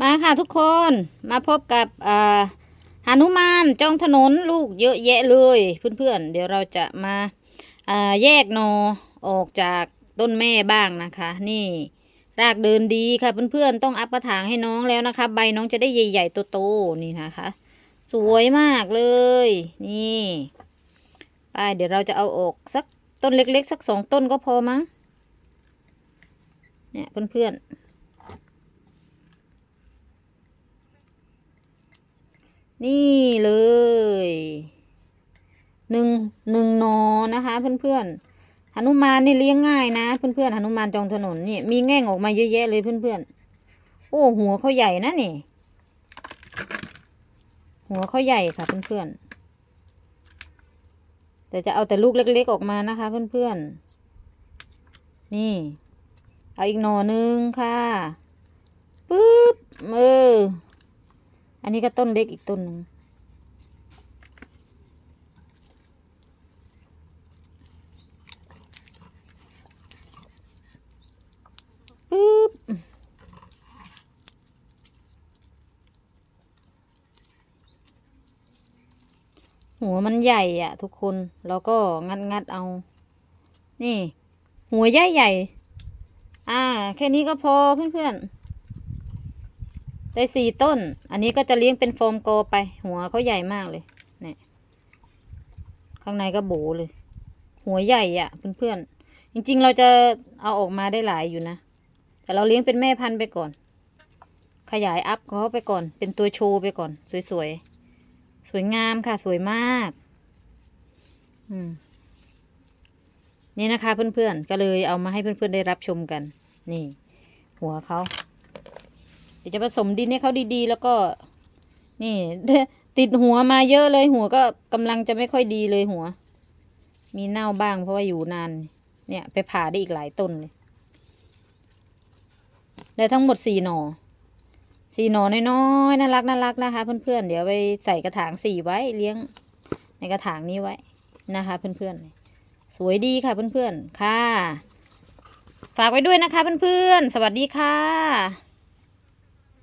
มาค่ะทุกคนมาพบกับอ่าหานุมานจ้องถนนลูกเยอะแยะเลยเพื่อนๆ เดี๋ยวเราจะมาแยกหนอออกจากต้นแม่บ้างนะคะ นี่รากเดินดีค่ะเพื่อนๆ ต้องอัปกระถางให้น้องแล้วนะคะ ใบน้องจะได้ใหญ่ๆโตๆนี่นะคะ สวยมากเลย นี่ไปเดี๋ยวเราจะเอาออกสักต้นเล็กๆ สักสองต้นก็พอมั้งเนี่ยเพื่อนๆ นี่เลยหนึ่งหนึ่งนอนะคะ เพื่อนๆหนุมานนี่เลี้ยงง่ายนะ เพื่อนๆหนุมานจองถนนนี่มีแง่งออกมาเยอะแยะเลยเพื่อนๆโอ้หัวเขาใหญ่นะนี่ หัวเขาใหญ่ค่ะเพื่อนๆแต่จะเอาแต่ลูกเล็ก ๆออกมานะคะ เพื่อนๆนี่ เอาอีกหนอนึงค่ะปึ๊บเออ อันนี้ก็ต้นเล็กอีกต้นหนึ่งปึ๊บหัวมันใหญ่อะทุกคนแล้วก็งัดงัดๆเอา นี่ หัวใหญ่ใหญ่อ่า แค่นี้ก็พอเพื่อนๆ ได้สี่ต้น อันนี้ก็จะเลี้ยงเป็นโฟมโกไป หัวเขาใหญ่มากเลยเนี่ยข้างในก็โบเลย หัวใหญ่อะ่ะเพื่อนๆ จริง ๆ เราจะเอาออกมาได้หลายอยู่นะ แต่เราเลี้ยงเป็นแม่พันธุ์ไปก่อน ขยายอัพเขาไปก่อน เป็นตัวโชว์ไปก่อน สวยๆ สวยงามค่ะ สวยมาก อืมนี่นะคะเพื่อนๆ ก็เลยเอามาให้เพื่อนๆได้รับชมกัน นี่ หัวเขา ดี๋ยวจะผสมดินให้เขาดีๆ แล้วก็ นี่ ติดหัวมาเยอะเลยหัวก็กำลังจะไม่ค่อยดีเลยหัว มีเน่าบ้างเพราะว่าอยู่นาน เนี่ย ไปผ่าได้อีกหลายต้นเลยได้ทั้งหมดสี่หนอสี่หนอน้อยๆน่ารักน่ารักนะคะ เพื่อนๆเดี๋ยวไปใส่กระถางสี่ไว้เลี้ยง ในกระถางนี้ไว้นะคะ เพื่อนๆสวยดีค่ะเพื่อนๆค่ะ ฝากไว้ด้วยนะคะเพื่อนๆสวัสดีค่ะ